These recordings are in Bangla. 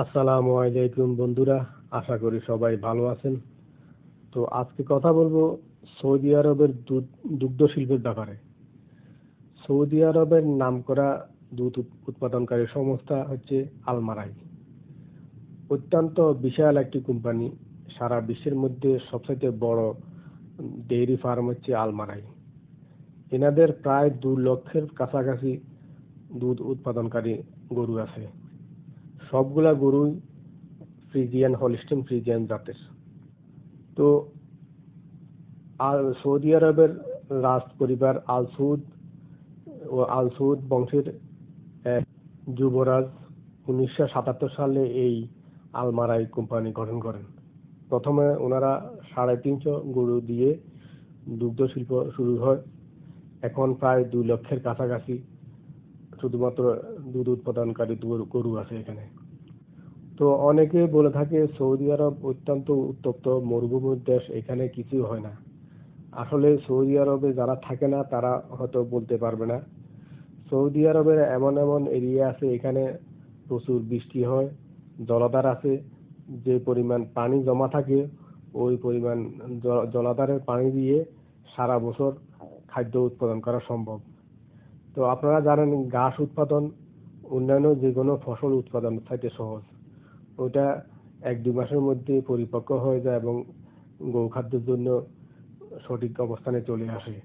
আসসালামু আলাইকুম বন্ধুরা, আশা করি সবাই ভালো আছেন। তো আজকে কথা বলব সৌদি আরবের দুগ্ধ শিল্পের ব্যাপারে। সৌদি আরবের নামকরা দুধ উৎপাদনকারী সংস্থা হচ্ছে আলমারাই। অত্যন্ত বিশাল একটি কোম্পানি, সারা বিশ্বের মধ্যে সবচেয়ে বড় ডেইরি ফার্ম হচ্ছে আলমারাই। এনাদের প্রায় দু লক্ষের কাছাকাছি দুধ উৎপাদনকারী গরু আছে। সবগুলা গরুই ফ্রিজিয়ান হলিস্টিন ফ্রিজিয়ান জাতের। তো আর সৌদি আরবের রাজ পরিবার আল সৌদ ও আল সৌদ বংশের যুবরাজ উনিশশো সাতাত্তর সালে এই আলমারাই কোম্পানি গঠন করেন। প্রথমে ওনারা সাড়ে তিনশো গরু দিয়ে দুগ্ধ শিল্প শুরু হয়। এখন প্রায় দুই লক্ষের কাছাকাছি শুধুমাত্র দুধ উৎপাদনকারী গরু আছে এখানে। তো অনেকে বলে থাকে সৌদি আরব অত্যন্ত উত্তপ্ত, মরুভূমির দেশ, এখানে কিছু হয় না। আসলে সৌদি আরবে যারা থাকে না, তারা হয়তো বলতে পারবে না। সৌদি আরবের এমন এমন এরিয়া আছে, এখানে প্রচুর বৃষ্টি হয়, জলাধার আছে, যে পরিমাণ পানি জমা থাকে, ওই পরিমাণ জলাধারের পানি দিয়ে সারা বছর খাদ্য উৎপাদন করা সম্ভব। তো আপনারা জানেন ঘাস উৎপাদন অন্যান্য যে কোনো ফসল উৎপাদন চাইতে সহজ। ওটা এক দুই মাসের মধ্যে পরিপক্ক হয়ে যায় এবং গৌ খাদ্যের জন্য সঠিক অবস্থানে চলে আসে।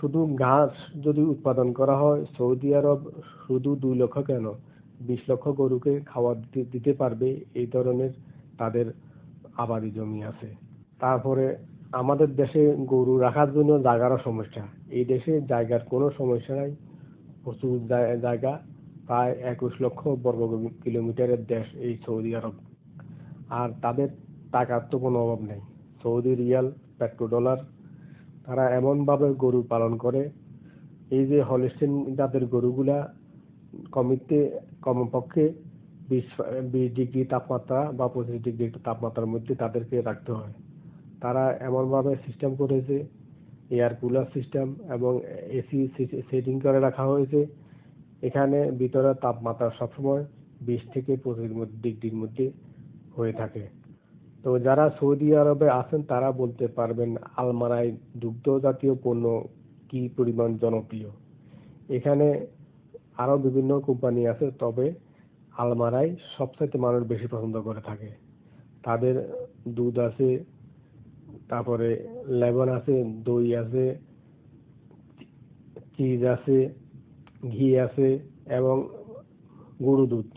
শুধু ঘাস যদি উৎপাদন করা হয়, সৌদি আরব শুধু দুই লক্ষ কেন? বিশ লক্ষ গরুকে খাওয়া দিতে পারবে, এই ধরনের তাদের আবাদি জমি আছে। তারপরে আমাদের দেশে গরু রাখার জন্য জায়গারও সমস্যা। এই দেশে জায়গার কোনো সমস্যা নাই। প্রচুর জায়- জায়গা প্রায় একুশ লক্ষ বর্গ কিলোমিটারের দেশ এই সৌদি আরব। আর তাদের টাকার তো কোনো অভাব নেই। সৌদি রিয়াল পেট্রো ডলার তারা এমনভাবে গরু পালন করে। এই যে হলিস্টিন জাতের গরুগুলা কমিতে কমপক্ষে বিশ বিশ ডিগ্রি তাপমাত্রা বা পঁচিশ ডিগ্রি তাপমাত্রার মধ্যে তাদেরকে রাখতে হয়। তারা এমনভাবে সিস্টেম করেছে এয়ার কুলার সিস্টেম এবং এসি সেটিং করে রাখা হয়েছে। এখানে ভিতরে তাপমাত্রা সবসময় বিশ থেকে পঁচিশ ডিগ্রির মধ্যে হয়ে থাকে। তো যারা সৌদি আরবে আছেন, তারা বলতে পারবেন আলমারাই দুগ্ধ জাতীয় পণ্য কি পরিমাণ জনপ্রিয়। এখানে আরও বিভিন্ন কোম্পানি আছে, তবে আলমারাই সবচাইতে মানুষ বেশি পছন্দ করে থাকে। তাদের দুধ আছে, তারপরে লেবন আছে, দই আছে চিজ আছে ঘি আছে এবং গরু দুধ।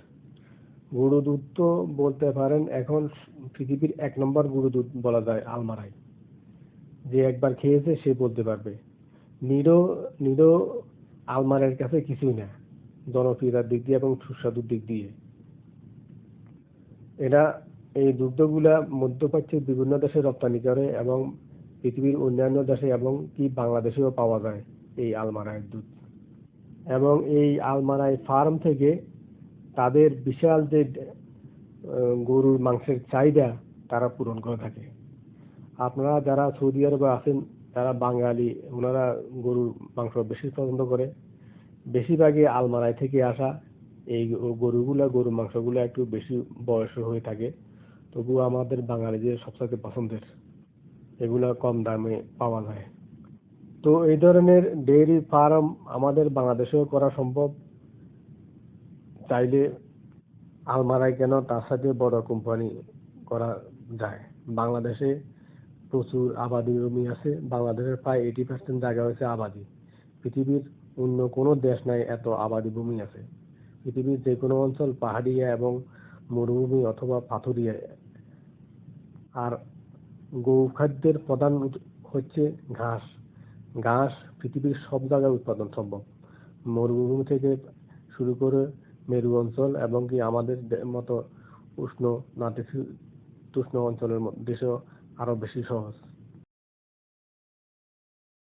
গরু দুধ তো বলতে পারেন এখন পৃথিবীর এক নম্বর গরু দুধ বলা যায় আলমারাই যে একবার খেয়েছে সে বলতে পারবে। নিরো নিরো আলমারের কাছে কিছুই না, জনপ্রিয়তার দিক দিয়ে এবং সুস্বাদুর দিক দিয়ে। এরা এই দুগ্ধগুলা মধ্যপ্রাচ্যের বিভিন্ন দেশে রপ্তানি করে এবং পৃথিবীর অন্যান্য দেশে এবং কি বাংলাদেশেও পাওয়া যায় এই আলমারাইয়ের দুধ। এবং এই আলমারাই ফার্ম থেকে তাদের বিশাল যে গরুর মাংসের চাহিদা তারা পূরণ করে থাকে। আপনারা যারা সৌদি আরবে আছেন তারা বাঙালি, ওনারা গরুর মাংস বেশি পছন্দ করে। বেশিরভাগই আলমারাই থেকে আসা, এই গরুগুলা, গরুর মাংসগুলো একটু বেশি বয়স হয়ে থাকে। তবুও আমাদের বাঙালিদের সবথেকে পছন্দের। এগুলা কম দামে পাওয়া যায়। তো এই ধরনের ডেইরি ফার্ম আমাদের বাংলাদেশেও করা সম্ভব। চাইলে আলমারাই কেন তার সাথে বড় কোম্পানি করা যায়? বাংলাদেশে প্রচুর আবাদি জমি আছে। বাংলাদেশের প্রায় এইটি পার্সেন্ট জায়গা হচ্ছে আবাদি। পৃথিবীর অন্য কোনো দেশ নাই এত আবাদি ভূমি আছে। পৃথিবীর যে কোনো অঞ্চল পাহাড়িয়া এবং মরুভূমি অথবা পাথুরিয়া। আর গৌ খাদ্যের প্রধান হচ্ছে ঘাস। ঘাস পৃথিবীর সব জায়গায় উৎপাদন সম্ভব। মরুভূমি থেকে শুরু করে মেরু অঞ্চল এবং কি আমাদের মতো উষ্ণ নাতিশীতোষ্ণ অঞ্চলের দেশেও আরও বেশি সহজ।